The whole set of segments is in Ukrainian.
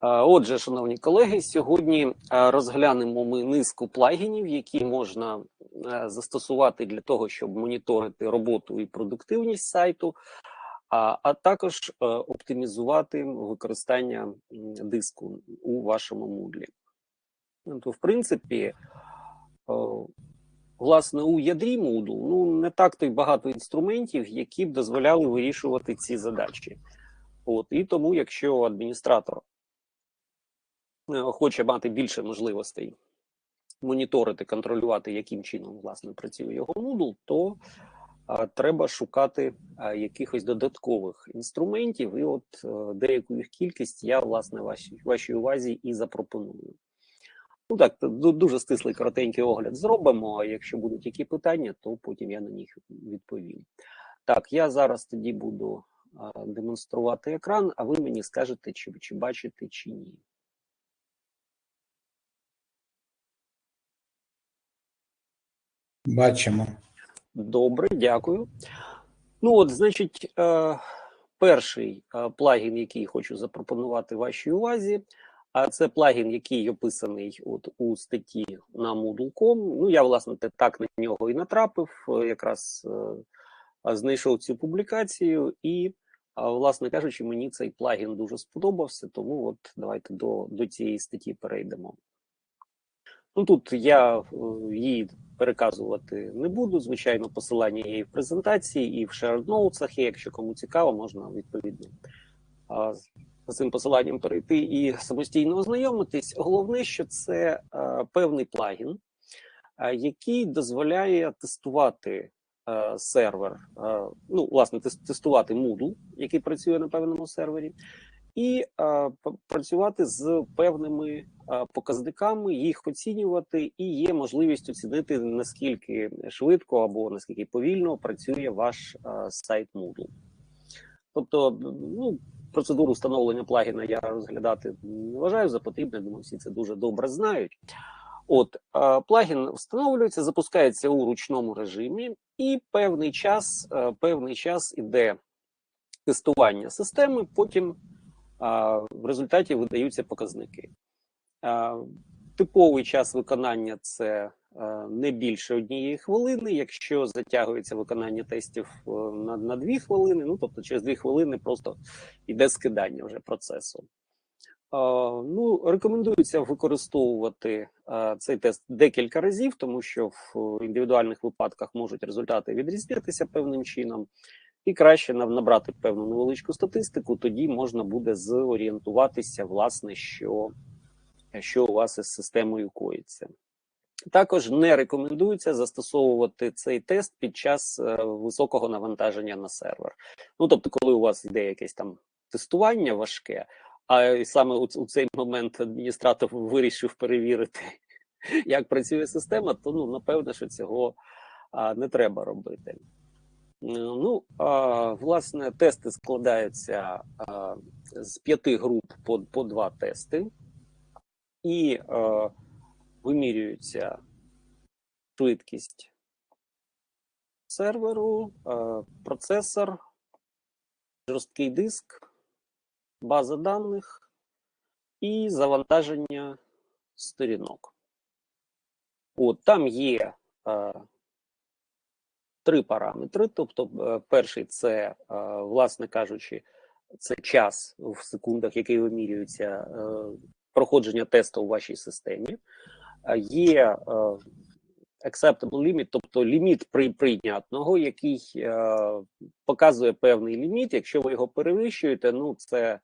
Отже, шановні колеги, сьогодні е, розглянемо ми низку плагінів, які можна е, застосувати для того, щоб моніторити роботу і продуктивність сайту, а, а також е, оптимізувати використання диску у вашому Moodle. То, в принципі, власне, у ядрі Moodle ну, не так то й багато інструментів, які б дозволяли вирішувати ці задачі. От, і тому, якщо адміністратор е, хоче мати більше можливостей моніторити, контролювати, яким чином власне працює його Moodle, то а, треба шукати а, якихось додаткових інструментів, і от е, деяку їх кількість я власне вашій, вашій увазі і запропоную. Ну так, дуже стислий коротенький огляд зробимо. А якщо будуть які питання, то потім я на них відповім. Так, я зараз тоді буду а, демонструвати екран, а ви мені скажете, чи, чи бачите, чи ні. Бачимо. Добре, дякую. Ну от, значить, е, перший е, плагін, який хочу запропонувати вашій увазі, а це плагін, який описаний от у статті на Moodle.com. Ну, я, власне, так на нього і натрапив, е, якраз знайшов цю публікацію, і, власне кажучи, мені цей плагін дуже сподобався, тому от давайте до, до цієї статті перейдемо. Ну тут я е, її переказувати не буду. Звичайно, посилання є і в презентації, і в і якщо кому цікаво, можна відповідно з- цим посиланням перейти і самостійно ознайомитись. Головне, що це е, певний плагін, е, який дозволяє тестувати сервер, ну, власне, тестувати Moodle, який працює на певному сервері, і працювати з певними показниками, їх оцінювати, і є можливість оцінити наскільки швидко або наскільки повільно працює ваш сайт Moodle. Тобто, ну, процедуру встановлення плагіна я розглядати не вважаю за потрібне, думаю, всі це дуже добре знають. От плагін встановлюється, запускається у ручному режимі, і певний час, певний час іде тестування системи. Потім а, в результаті видаються показники. Типовий час виконання це е, не більше однієї хвилини. Якщо затягується виконання тестів е, на, на дві хвилини, ну тобто через дві хвилини просто йде скидання вже процесу. Ну, рекомендується використовувати цей тест декілька разів, тому що в індивідуальних випадках можуть результати відрізнятися певним чином, і краще набрати певну невеличку статистику, тоді можна буде зорієнтуватися, власне, що, що у вас із системою коїться. Також не рекомендується застосовувати цей тест під час е, високого навантаження на сервер. Ну тобто, коли у вас йде якесь там тестування важке, а саме у, цей момент адміністратор вирішив перевірити, як працює система, то ну напевно, що цього не треба робити. Ну, власне, тести складаються з п'яти груп по, по два тести, і вимірюється швидкість серверу, процесор, жорсткий диск, база даних і завантаження сторінок. От там є три параметри. Тобто, е, перший це, е, власне кажучи, це час в секундах, який вимірюється е, проходження тесту у вашій системі. Є acceptable limit, тобто ліміт при прийнятного, який показує певний ліміт. Якщо ви його перевищуєте, ну це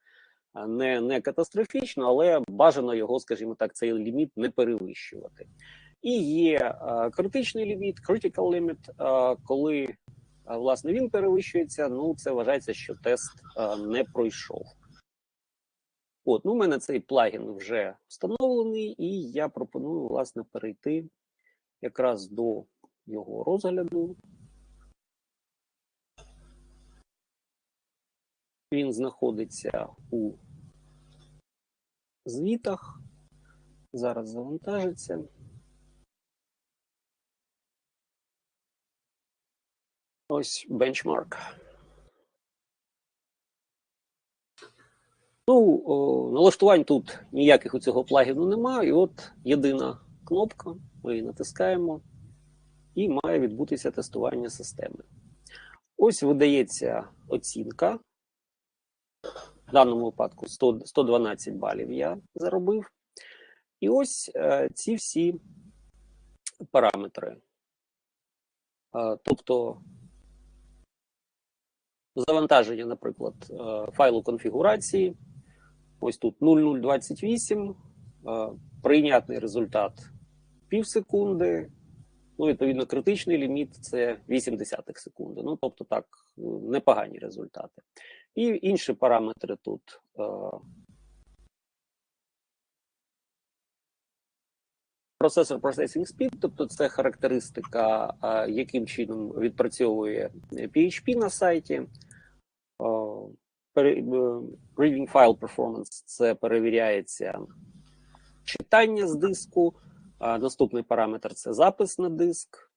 не, не катастрофічно, але бажано його, скажімо так, цей ліміт не перевищувати. І є е, критичний ліміт, critical limit, е, коли е, власне він перевищується, ну це вважається, що тест не пройшов. От, ну, у мене цей плагін вже встановлений, і я пропоную власне перейти якраз до його розгляду. Він знаходиться у звітах. Зараз завантажиться. Ось бенчмарк. Ну, налаштувань тут ніяких у цього плагіну немає. І от єдина кнопка, ми її натискаємо, і має відбутися тестування системи. Ось видається оцінка. В даному випадку 100, 112 балів я заробив. І ось е, ці всі параметри. Е, тобто завантаження, наприклад, е, файлу конфігурації. Ось тут 0028, е, прийнятний результат пів секунди. Ну, відповідно, критичний ліміт це 0,8 секунди. Ну, тобто так, непогані результати. І інші параметри тут. Процесор Processing Speed, тобто це характеристика, яким чином відпрацьовує PHP на сайті. Е, Reading File Performance це перевіряється читання з диску. Наступний параметр це запис на диск,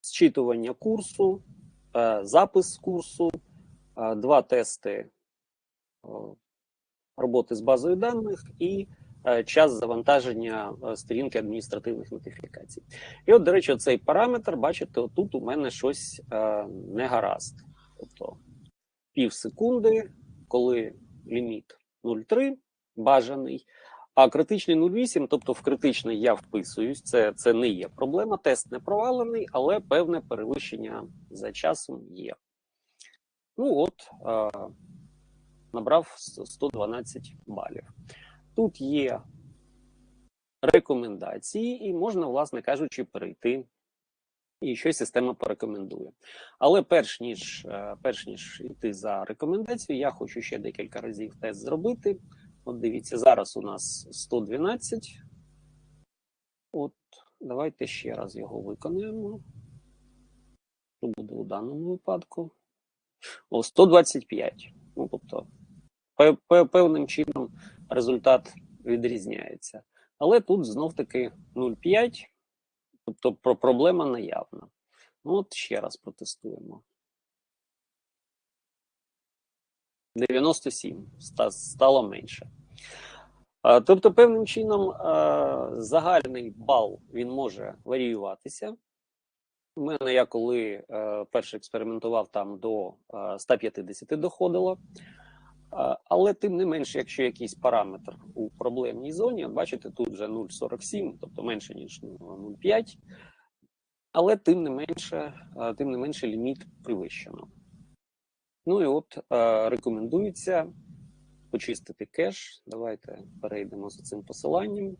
зчитування курсу, запис курсу, два тести роботи з базою даних і е, час завантаження е, сторінки адміністративних нотифікацій. І от, до речі, цей параметр, бачите, тут у мене щось е, не гаразд. Тобто пів секунди, коли ліміт 0,3 бажаний, а критичний 0,8, тобто в критичний я вписуюсь, це, це не є проблема. Тест не провалений, але певне перевищення за часом є. Ну от, набрав 112 балів. Тут є рекомендації, і можна, власне кажучи, перейти. І що система порекомендує. Але перш ніж е, перш ніж йти за рекомендацією, я хочу ще декілька разів тест зробити. От дивіться, зараз у нас 112. От, давайте ще раз його виконаємо. Що буде у даному випадку? О, 125. Ну, тобто, певним чином результат відрізняється. Але тут знов-таки 0,5, тобто про проблема наявна. Ну, от ще раз протестуємо. 97 стало менше. Тобто, певним чином загальний бал він може варіюватися. У мене я коли е, перше експериментував, там до е, 150 доходило. Але тим не менше, якщо якийсь параметр у проблемній зоні, бачите, тут вже 0,47, тобто менше ніж ну, 0,5. Але тим не менше, е, тим не менше ліміт привищено. Ну і от е, рекомендується почистити кеш. Давайте перейдемо за цим посиланням.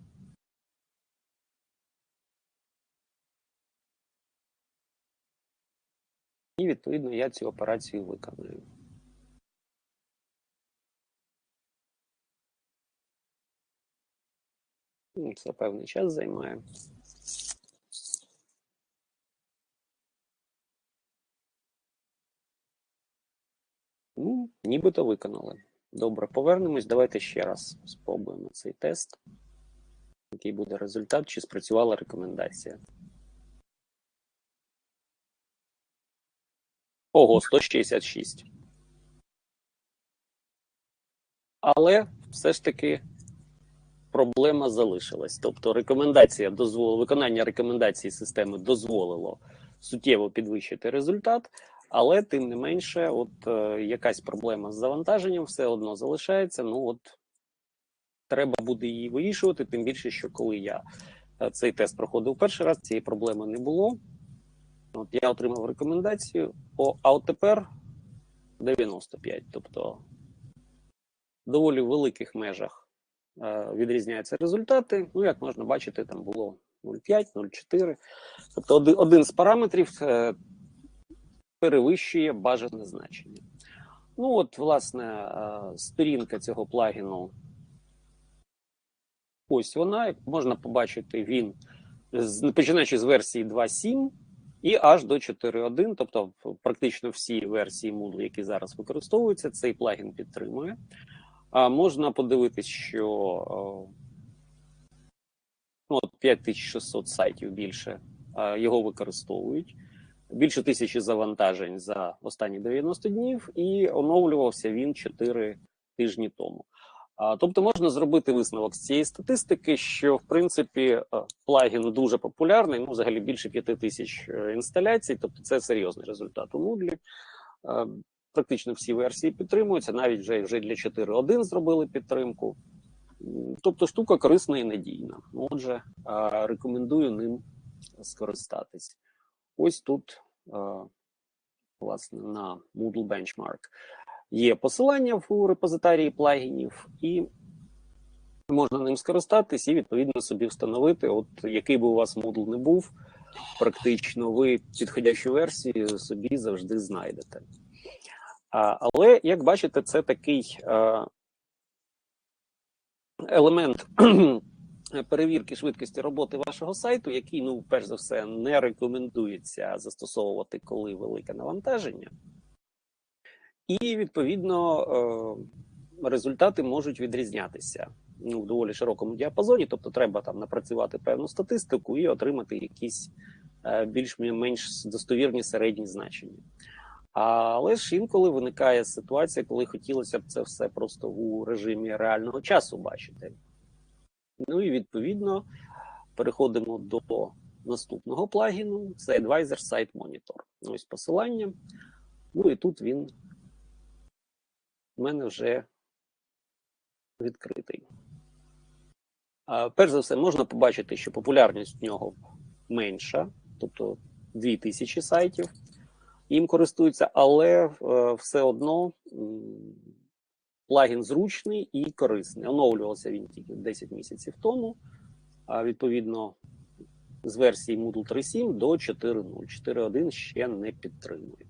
І відповідно я цю операцію виконую. Це певний час займає. Ну, нібито виконали. Добре, повернемось. Давайте ще раз спробуємо цей тест. Який буде результат, чи спрацювала рекомендація. Ого, 166. Але все ж таки проблема залишилась. Тобто, рекомендація дозволила, виконання рекомендації системи дозволило суттєво підвищити результат, але тим не менше, от е, якась проблема з завантаженням все одно залишається. Ну от треба буде її вирішувати. Тим більше, що коли я е, цей тест проходив перший раз, цієї проблеми не було. От я отримав рекомендацію, о, а от тепер 95. Тобто в доволі великих межах відрізняються результати. Ну, як можна бачити, там було 0,5, 0,4. Тобто один, з параметрів е, перевищує бажане значення. Ну, от, власне, е, сторінка цього плагіну. Ось вона, як можна побачити, він починаючи з версії 2.7 і аж до 4.1, тобто практично всі версії Moodle, які зараз використовуються, цей плагін підтримує. А можна подивитись, що о, ну, от 5600 сайтів більше його використовують. більше тисячі завантажень за останні 90 днів, і оновлювався він 4 тижні тому. Тобто можна зробити висновок з цієї статистики, що в принципі е, плагін дуже популярний, ну взагалі більше 5 тисяч е, інсталяцій, тобто це серйозний результат у Moodle. Практично всі версії підтримуються, навіть вже вже для 4.1 зробили підтримку. Тобто штука корисна і надійна. Отже, рекомендую ним скористатись. Ось тут, власне, на Moodle Benchmark є посилання в репозитарії плагінів, і можна ним скористатись і відповідно собі встановити, от який би у вас Moodle не був, практично ви підходящу версію собі завжди знайдете. Але, як бачите, це такий елемент перевірки швидкості роботи вашого сайту, який, ну, перш за все, не рекомендується застосовувати, коли велике навантаження. І, відповідно, е, результати можуть відрізнятися ну, в доволі широкому діапазоні, тобто треба там напрацювати певну статистику і отримати якісь е, більш-менш достовірні середні значення. Але ж інколи виникає ситуація, коли хотілося б це все просто у режимі реального часу бачити. Ну і відповідно переходимо до наступного плагіну: це Advisor Site Monitor. Ось посилання. Ну і тут він у мене вже відкритий. А, перш за все, можна побачити, що популярність в нього менша, тобто 2000 сайтів їм користуються, але е, все одно плагін зручний і корисний. Оновлювався він тільки 10 місяців тому, а відповідно з версії Moodle 3.7 до 4.0. 4.1 ще не підтримує.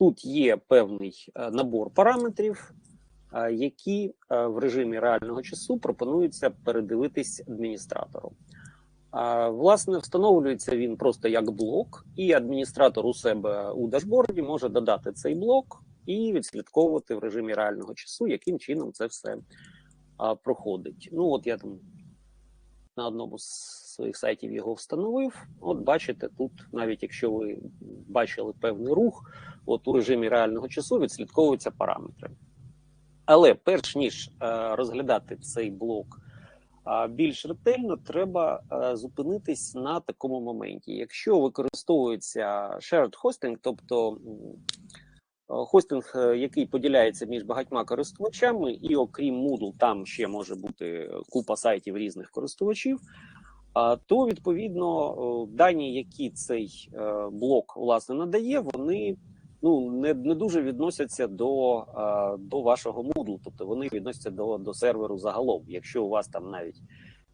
Тут є певний е, набор параметрів, е, які в режимі реального часу пропонуються передивитись адміністратору. Власне, встановлюється він просто як блок, і адміністратор у себе у дашборді може додати цей блок і відслідковувати в режимі реального часу, яким чином це все проходить. Ну, от я там на одному з своїх сайтів його встановив. От бачите, тут, навіть якщо ви бачили певний рух, от у режимі реального часу відслідковуються параметри. Але перш ніж е, розглядати цей блок більш ретельно треба е, зупинитись на такому моменті. Якщо використовується shared hosting, тобто е, хостинг, е, який поділяється між багатьма користувачами, і окрім Moodle, там ще може бути купа сайтів різних користувачів. То відповідно дані, які цей блок власне надає, вони ну не, не дуже відносяться до, е, до вашого Moodle, тобто вони відносяться до, до серверу загалом. Якщо у вас там навіть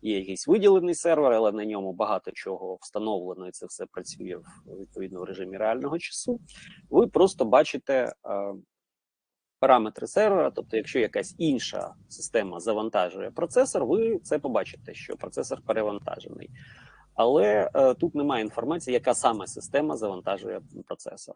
є якийсь виділений сервер, але на ньому багато чого встановлено, і це все працює в відповідно в режимі реального часу. Ви просто бачите е, параметри сервера. Тобто, якщо якась інша система завантажує процесор, ви це побачите, що процесор перевантажений. Але е, тут немає інформації, яка саме система завантажує процесор.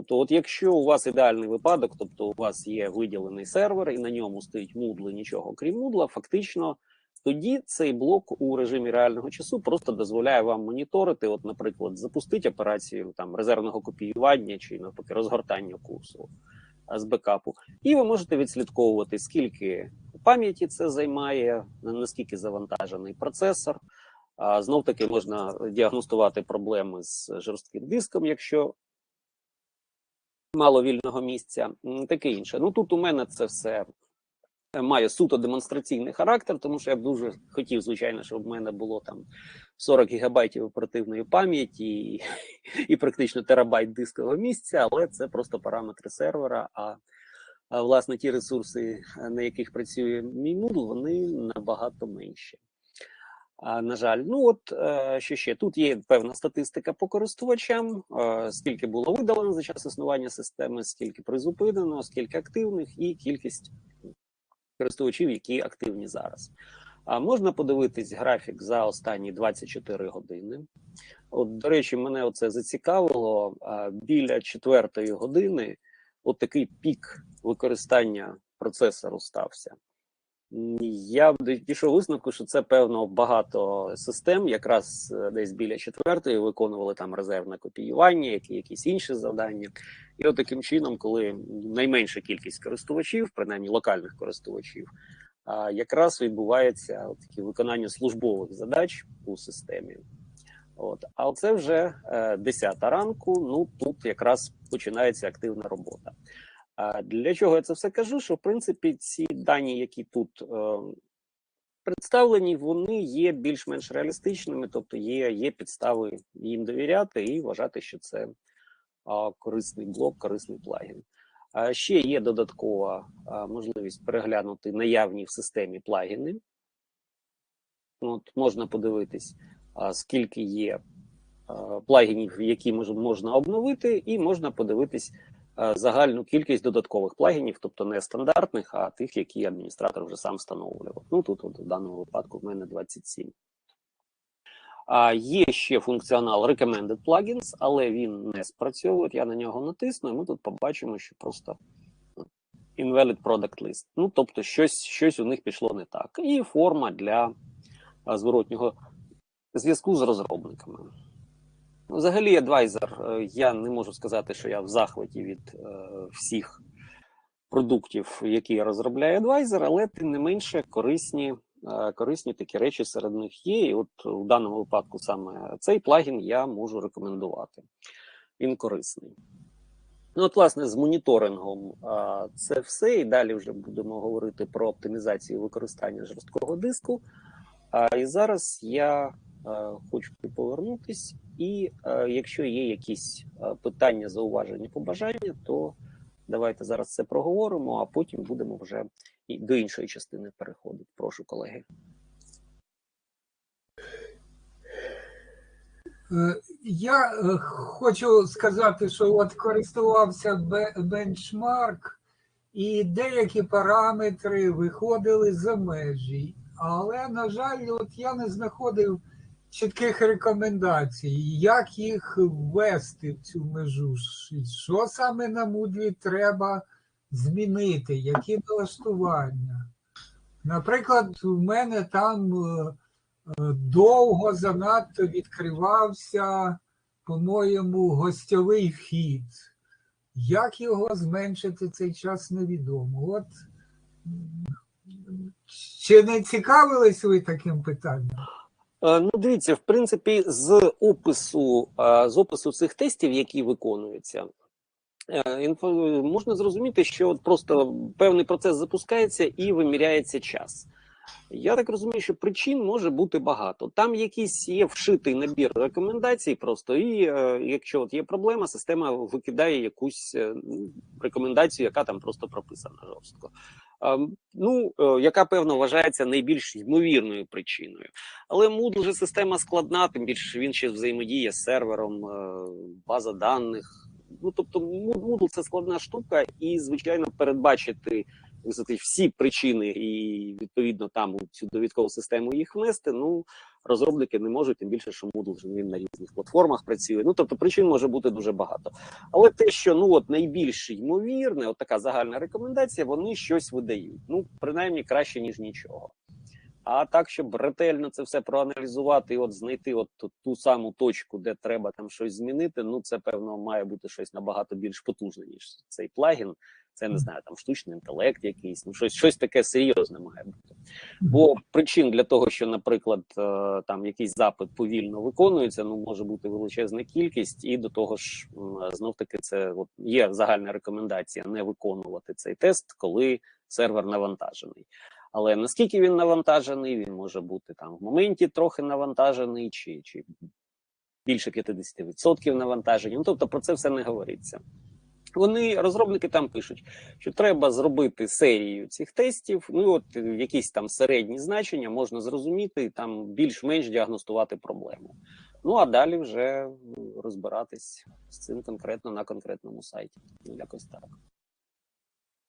Тобто, от якщо у вас ідеальний випадок, тобто у вас є виділений сервер, і на ньому стоїть Moodle, нічого крім Moodle, фактично тоді цей блок у режимі реального часу просто дозволяє вам моніторити, от, наприклад, запустити операцію там резервного копіювання чи навпаки розгортання курсу з бекапу, і ви можете відслідковувати, скільки пам'яті це займає, наскільки завантажений процесор. Знов таки можна діагностувати проблеми з жорстким диском, якщо мало вільного місця, таке інше. Ну тут у мене це все е, має суто демонстраційний характер, тому що я б дуже хотів, звичайно, щоб в мене було там 40 гігабайтів оперативної пам'яті і, і практично терабайт дискового місця, але це просто параметри сервера. А, а власне ті ресурси, е, на яких працює мій Moodle, вони набагато менші. На жаль, ну от е, що ще тут є певна статистика по користувачам, е, скільки було видалено за час існування системи, скільки призупинено, скільки активних, і кількість користувачів, які активні зараз. А можна подивитись графік за останні 24 години. От, до речі, мене оце зацікавило. Біля четвертої години от такий пік використання процесору стався. Я б дійшов висновку, що це певно багато систем, якраз е, десь біля четвертої виконували там резервне копіювання, які якісь інші завдання. І от таким чином, коли найменша кількість користувачів, принаймні локальних користувачів, якраз відбувається от таке виконання службових задач у системі. От, а це вже е, 10 ранку. Ну тут якраз починається активна робота. Для чого я це все кажу? Що в принципі ці дані, які тут е, представлені, вони є більш-менш реалістичними, тобто є, є підстави їм довіряти і вважати, що це корисний блок, корисний плагін. Ще є додаткова можливість переглянути наявні в системі плагіни. От можна подивитись, скільки є а, плагінів, які можна обновити, і можна подивитись загальну кількість додаткових плагінів, тобто не стандартних, а тих, які адміністратор вже сам встановлював. Ну тут от, в даному випадку в мене 27. А є ще функціонал Recommended Plugins, але він не спрацьовує. Я на нього натисну, і ми тут побачимо, що просто Invalid Product List. Ну, тобто, щось, щось у них пішло не так. І форма для зворотнього зв'язку з розробниками. Ну, Взагалі, Advisor, е, я не можу сказати, що я в захваті від е, всіх продуктів, які розробляє Advisor, але тим не менше корисні е, корисні такі речі серед них є. І от у даному випадку саме цей плагін я можу рекомендувати. Він корисний. Ну, от, власне, з моніторингом це все. І далі вже будемо говорити про оптимізацію використання жорсткого диску. А, і зараз я хочу повернутись, і якщо є якісь питання, зауваження, побажання, то давайте зараз це проговоримо, а потім будемо вже до іншої частини переходити. Прошу, колеги. Е, Я е, хочу сказати, що от користувався бенчмарк, і деякі параметри виходили за межі. Але, на жаль, от я не знаходив чітких рекомендацій, як їх ввести в цю межу. Що саме на Moodle треба змінити, які налаштування. Наприклад, у мене там. е, Е, довго занадто відкривався, по-моєму, гостьовий вхід. Як його зменшити цей час невідомо. От чи не цікавились ви таким питанням? Е, Ну, дивіться, в принципі, з опису е, з опису цих тестів, які виконуються, е, можна зрозуміти, що просто певний процес запускається і виміряється час. Я так розумію, що причин може бути багато. Там якийсь є вшитий набір рекомендацій, просто і е, якщо от є проблема, система викидає якусь е, рекомендацію, яка там просто прописана жорстко. Е, ну, е, яка певно вважається найбільш ймовірною причиною. Але Moodle вже система складна, тим більше він ще взаємодіє з сервером, е, база даних. Ну тобто, Moodle це складна штука, і звичайно передбачити сказати, всі причини і відповідно там у цю довідкову систему їх внести. Ну розробники не можуть, тим більше, що Moodle він на різних платформах працює. Ну тобто причин може бути дуже багато. Але те, що ну от найбільш ймовірне, от така загальна рекомендація, вони щось видають. Ну принаймні краще ніж нічого. А так, щоб ретельно це все проаналізувати і от знайти от ту, ту саму точку, де треба там щось змінити. Ну це певно має бути щось набагато більш потужне, ніж цей плагін. Це не знаю, там штучний інтелект, якийсь, ну щось, щось таке серйозне має бути. Бо причин для того, що, наприклад, е, там якийсь запит повільно виконується, ну може бути величезна кількість, і до того ж, знов таки, це от є загальна рекомендація не виконувати цей тест, коли сервер навантажений. Але наскільки він навантажений, він може бути там в моменті трохи навантажений, чи, чи більше 50% навантаження. Ну тобто про це все не говориться. Вони розробники там пишуть, що треба зробити серію цих тестів. Ну от е, якісь там середні значення можна зрозуміти і там більш-менш діагностувати проблему. Ну а далі вже ну, розбиратись з цим конкретно на конкретному сайті. Якось так.